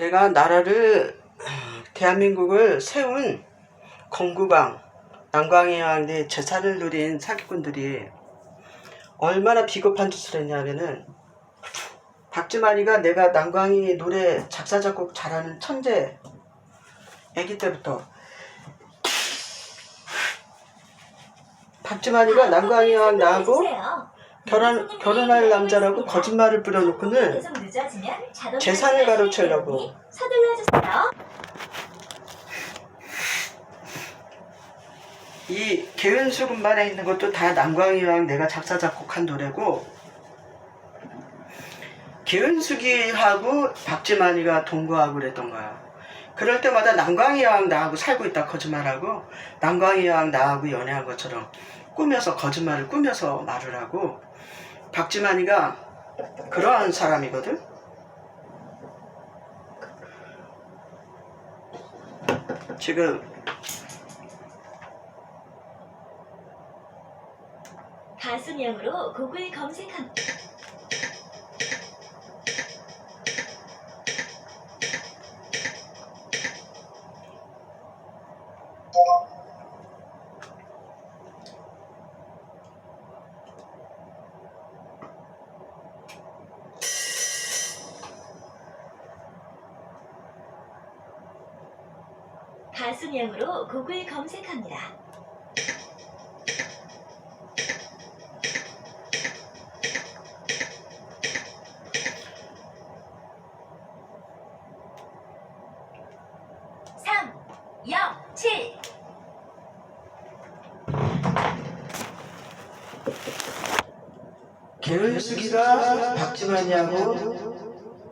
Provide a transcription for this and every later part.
내가 나라를 대한민국을 세운 건국왕 남광희 왕의 재산을 누린 사기꾼들이 얼마나 비겁한 짓을 했냐면은 박주만이가 내가 남광희 노래 작사 작곡 잘하는 천재 아기 때부터 박주만이가 남광희 왕 나하고 결혼 결혼할 남자라고 거짓말을 뿌려놓고는 재산을 가로채려고. 서둘러 주세요. 이 개은수 군반에 있는 것도 다 남광희랑 내가 작사 작곡한 노래고 개은숙이하고 박지만이가 동거하고 그랬던 거야. 그럴 때마다 남광희랑 나하고 살고 있다 거짓말하고 남광희랑 나하고 연애한 것처럼 꾸며서 거짓말을 꾸며서 말을 하고 박지만이가 그러한 사람이거든. 지금 가수명으로 곡을 검색합니다. 가수명으로 곡을 검색합니다. 삼, 영, 칠. 개은숙이가 박지만이하고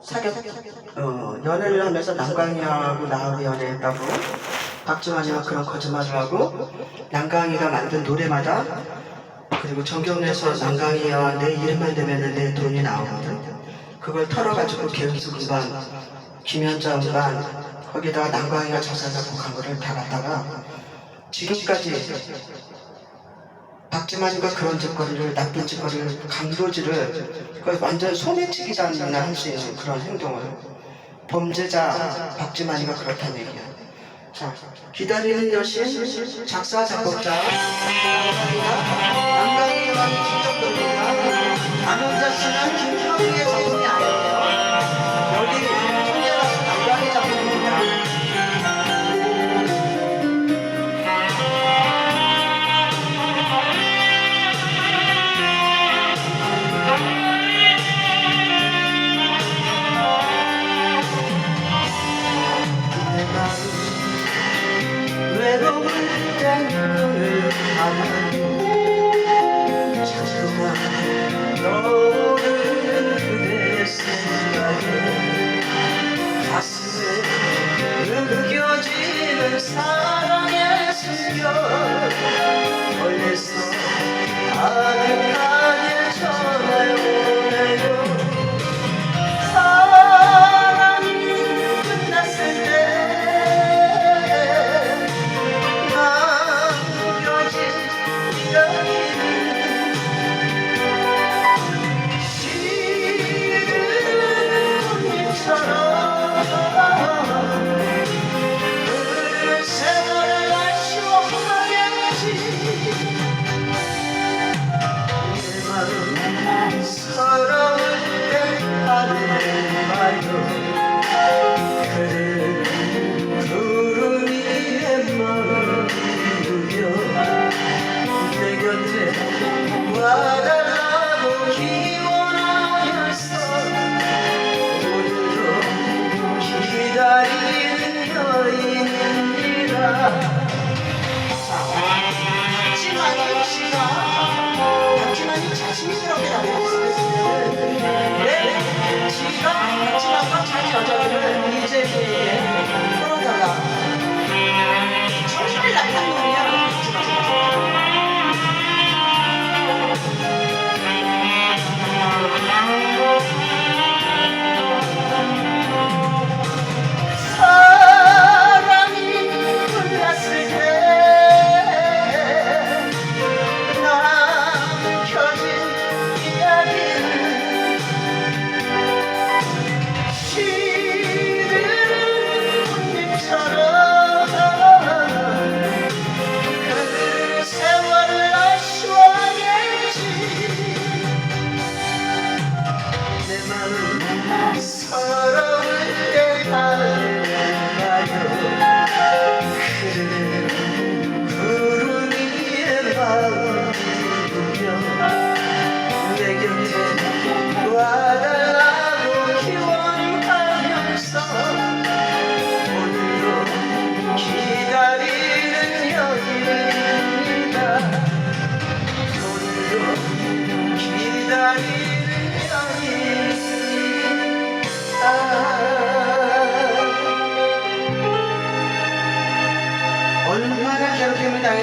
사귀었, 어, 연애를 하면서 남강이하고 나하고 연애했다고 박지만이가 그런 거짓말을 하고 남강이가 만든 노래마다 그리고 정경래에서 남강이와 내 이름만 대면 내 돈이 나오거든 그걸 털어가지고 개은숙 음반 김현자 음반 거기다가 남강이가 작사 작곡한 거를 다 갖다가 지금까지 박지만이가 그런 짓거리를 나쁜 짓거리를 강도질을 그 완전 소매치기단이나 할 수 있는 그런 행동을 범죄자 박지만이가 그렇다는 얘기야. 자 기다리는 여신 작사 작곡자 왕이 직접 부릅니다. 안영자 씨는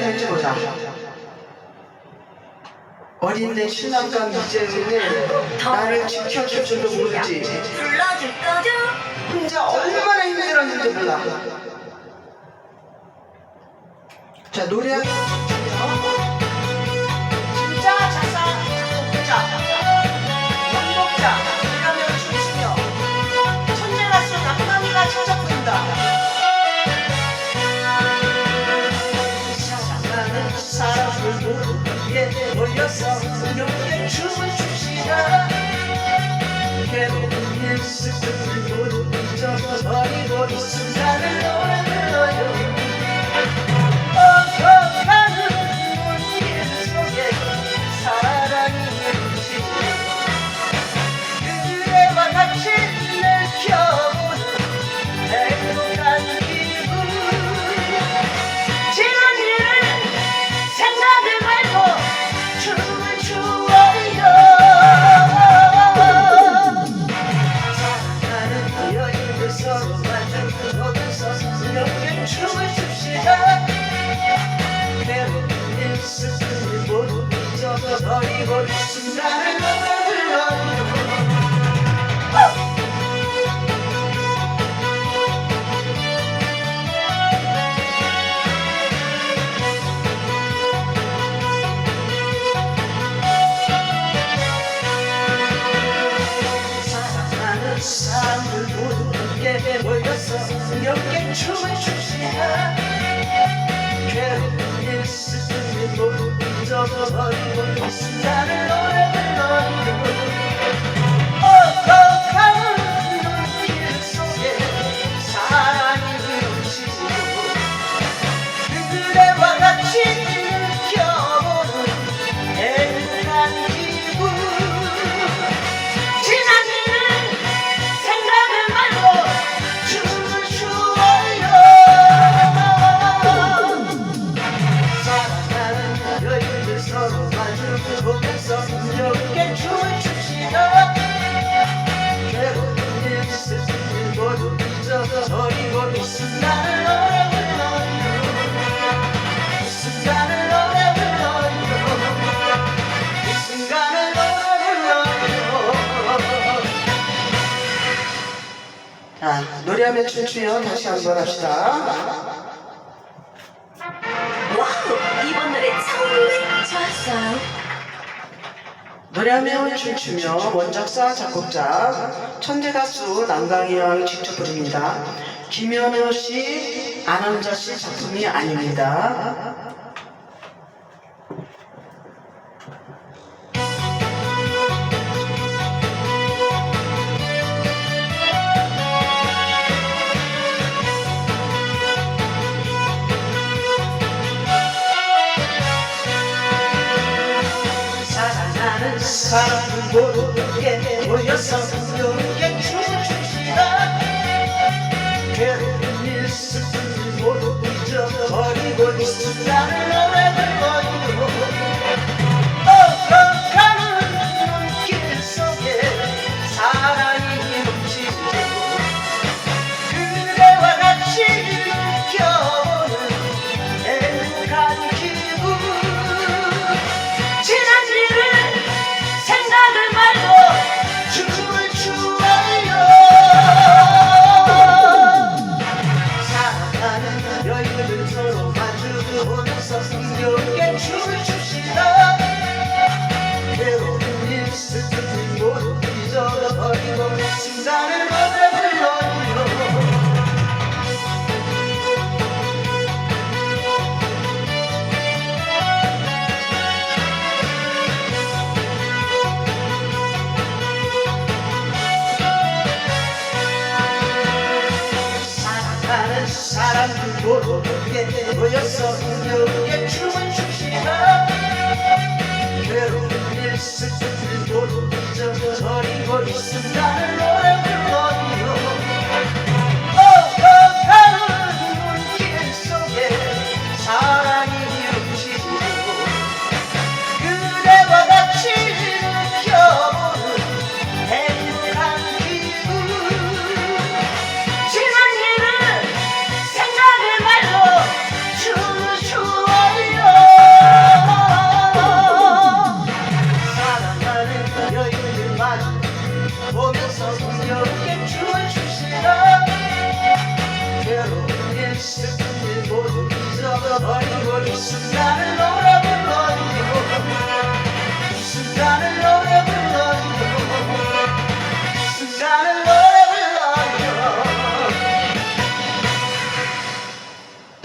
될지 보자. 어린 내 신랑감 이재훈은 나를 지켜줄 줄도 모르지. 불러줄 거죠? 혼자 얼마나 힘들었는지 몰라. 자, 노래하기. 진짜 작사, 작곡자, 작곡자. 젖어버리고 있은 하늘로 춤을 춥시다 괴롭게 있을 때 모두 잊어버리고 순간을 노래를 너희들 미리암의 춤추며 다시 한번 합시다. 와우! 이번 노래 정말 좋았어. 노래하면 춤추며 원작사 작곡자 천재 가수 남강희왕 직접 부릅니다. 김현우 씨, 안원자 씨 작품이 아닙니다. Sen bu gece uyuyorsan 모르게 모였어 인력의 춤은 춤시다 괴로운 일 슬픈 일 모두 잊어버리고 있음 나를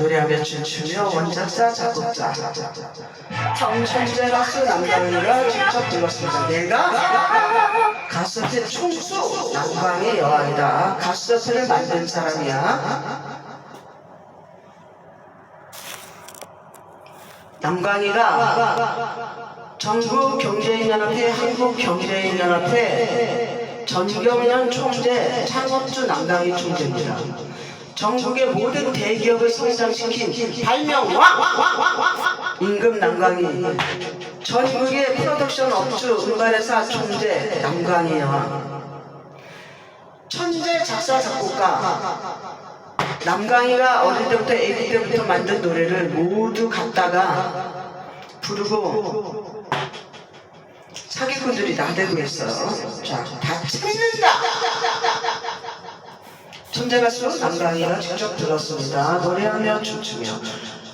노래하며 춤추며 원작사 작곡자 천재 가수 남강이가 직접 불렀습니다. 내가 가스펠 총수 남강의 여왕이다. 가스펠을 만든 사람이야. 남강이가 전국 경제인연합회 한국 경제인연합회 전경련 총재 창업주 남강희 총재입니다. 전국의 모든 대기업을 성장시킨 발명왕 임금 남강희 전국의 프로덕션 업주 음반회사 총재 여왕 천재 작사 작곡가 남강이가 어릴 때부터 아기 때부터 만든 노래를 모두 갖다가 부르고 사기꾼들이 나대고 있어요. 자, 다 찾는다. 천재 가수 남강이가 직접 들었습니다. 노래하며 춤추며.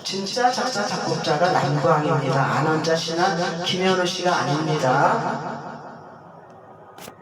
진짜 작사 작곡자가 남광입니다. 안원자 씨나 김현우 씨가 아닙니다.